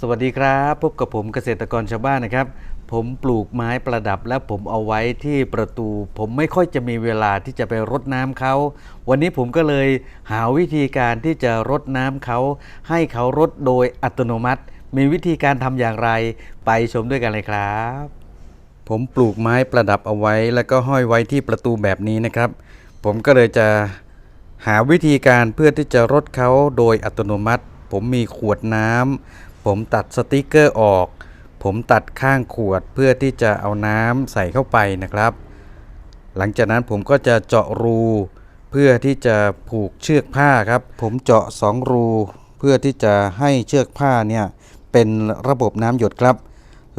สวัสดีครับพบกับผมเกษตรกรชาวบ้านนะครับ ผมปลูกไม้ประดับและผมเอาไว้ที่ประตู ผมไม่ค่อยจะมีเวลาที่จะไปรดน้ำเขา วันนี้ผมก็เลยหาวิธีการที่จะรดน้ำเขา ให้เขารดโดยอัตโนมัติ มีวิธีการทำอย่างไรไปชมด้วยกันเลยครับ ผมปลูกไม้ประดับเอาไว้ แล้วก็ห้อยไว้ที่ประตูแบบนี้นะครับ ผมก็เลยจะหาวิธีการเพื่อที่จะรดเขาโดยอัตโนมัติ ผมมีขวดน้ำ ผมตัดสติกเกอร์ออก ผมตัดข้างขวดเพื่อที่จะเอาน้ำใส่เข้าไปนะครับ หลังจากนั้นผมก็จะเจาะรูเพื่อที่จะผูกเชือกผ้าครับ ผมเจาะสองรูเพื่อที่จะให้เชือกผ้าเนี่ยเป็นระบบน้ำหยดครับ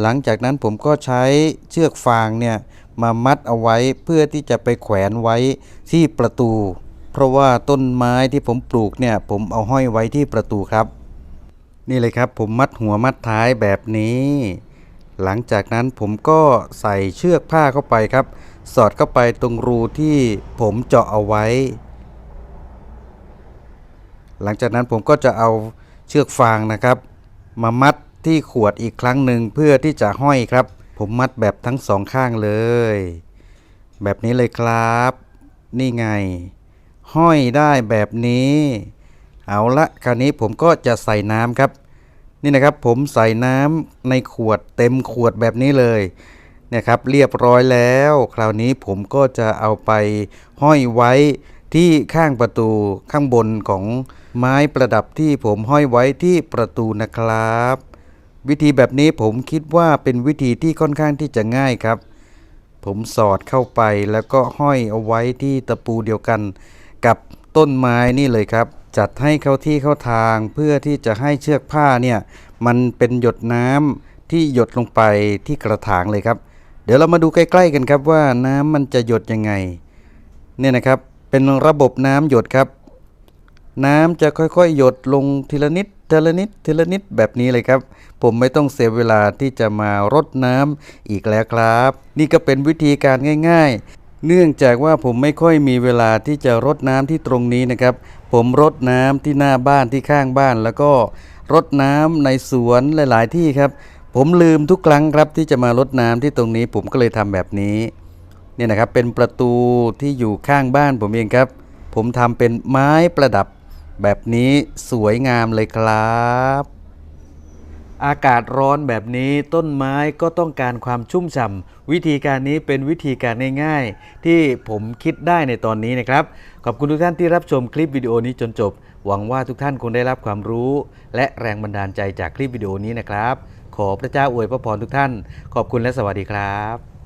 หลังจากนั้นผมก็ใช้เชือกฟางเนี่ยมามัดเอาไว้เพื่อที่จะไปแขวนไว้ที่ประตู เพราะว่าต้นไม้ที่ผมปลูกเนี่ยผมเอาห้อยไว้ที่ประตูครับ นี่เลยครับผมมัดหัวมัดท้ายแบบนี้ หลังจากนั้นผมก็ใส่เชือกผ้าเข้าไปครับ สอดเข้าไปตรงรูที่ผมเจาะเอาไว้ หลังจากนั้นผมก็จะเอาเชือกฟางนะครับ มามัดที่ขวดอีกครั้งหนึ่งเพื่อที่จะห้อยครับ ผมมัดแบบทั้งสองข้างเลย แบบนี้เลยครับ นี่ไง ห้อยได้แบบนี้ เอาละคราวนี้ผมก็จะใส่น้ำครับ นี่นะครับผมใส่น้ำในขวดเต็มขวดแบบนี้เลยเนี่ยครับเรียบร้อยแล้ว คราวนี้ผมก็จะเอาไปห้อยไว้ที่ข้างประตูข้างบนของไม้ประดับที่ผมห้อยไว้ที่ประตูนะครับ วิธีแบบนี้ผมคิดว่าเป็นวิธีที่ค่อนข้างที่จะง่ายครับ ผมสอดเข้าไปแล้วก็ห้อยเอาไว้ที่ตะปูเดียวกัน กับต้นไม้นี่เลยครับ จัดให้เข้าที่เข้าทางเพื่อที่จะให้เชือกผ้าเนี่ยมันเป็นหยดน้ำที่หยดลงไปที่กระถางเลยครับ เดี๋ยวเรามาดูใกล้ ๆกันครับว่าน้ำมันจะหยดยังไงเนี่ยนะครับเป็นระบบน้ำหยดครับ น้ำจะค่อยๆ หยดลงทีละนิดทีละนิดทีละนิดแบบนี้เลยครับ ผมไม่ต้องเสียเวลาที่จะมารดน้ำอีกแล้วครับ นี่ก็เป็นวิธีการง่ายๆ เนื่องจากว่าผมไม่ค่อยมีเวลาที่จะรดน้ำที่ตรงนี้นะครับ ผมรดน้ำที่หน้าบ้านที่ข้างบ้าน แล้วก็รดน้ำในสวนหลาย ๆ ที่ครับ ผมลืมทุกครั้งครับที่จะมารดน้ำที่ตรงนี้ ผมก็เลยทำแบบนี้เนี่ยนะครับเป็นประตูที่อยู่ข้างบ้านผมเองครับ ผมทำเป็นไม้ประดับแบบนี้สวยงามเลยครับ อากาศร้อนแบบนี้ต้นไม้ก็ต้องการความชุ่มฉ่ำวิธีการนี้เป็นวิธีการง่ายๆ ที่ผมคิดได้ในตอนนี้นะครับ ขอบคุณทุกท่านที่รับชมคลิปวิดีโอนี้จนจบ หวังว่าทุกท่านคงได้รับความรู้ และแรงบันดาลใจจากคลิปวิดีโอนี้นะครับ ขอพระเจ้าอวยพระพรทุกท่าน ขอบคุณและสวัสดีครับ